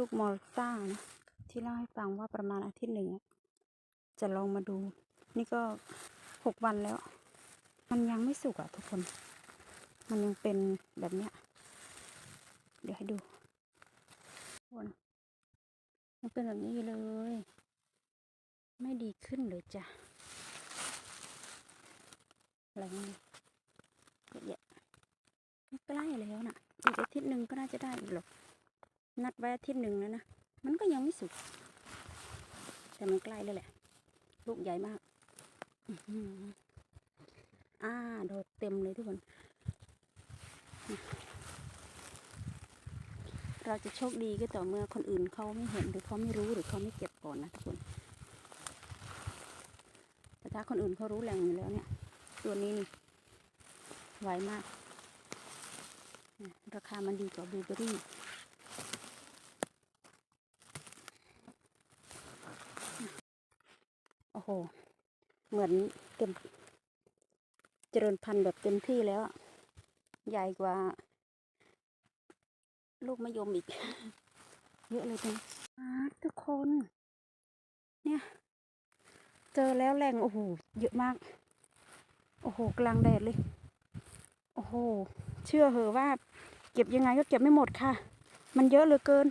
ลูกมอลต้านะที่เล่าให้ฟังว่าประมาณอาทิตย์หนึ่ง จะลองมาดู นี่ก็หกวันแล้ว มันยังไม่สุกอะทุกคน มันยังเป็นแบบเนี้ย เดี๋ยวให้ดูทุกคนมันเป็นแบบนี้อยู่เลย ไม่ดีขึ้นเลยจ้ะอะไรเงี้ยเยอะแยะใกล้แล้วนะอีกอาทิตย์หนึ่งก็น่าจะได้อีกหรอก นัดไว้อาทิตย์หนึ่งแล้วนะ มันก็ยังไม่สุก แต่มันใกล้แล้วแหละ ลูกใหญ่มาก อ่า โดอกเต็มเลยทุกคน เราจะโชคดีก็ต่อเมื่อคนอื่นเขาไม่เห็นหรือเขาไม่รู้หรือเขาไม่เก็บก่อนนะทุกคน แต่ถ้าคนอื่นเขารู้แหล่งอยู่แล้วเนี่ย ตัวนี้นี่ไวมาก ราคามันดีกว่าบลูเบอร์ โอ้โห เหมือนเต็มเจริญพันธุ์แบบเต็มที่แล้ว ใหญ่กว่า ลูกมะยมอีก เยอะเลยจังอาทุกคน เนี่ย เจอแล้วแหล่งโอ้โห เยอะมาก โอ้โห กลางแดดเลย โอ้โห เชื่อเหอะว่า เก็บยังไงก็เก็บไม่หมดค่ะ มันเยอะเหลือเกิน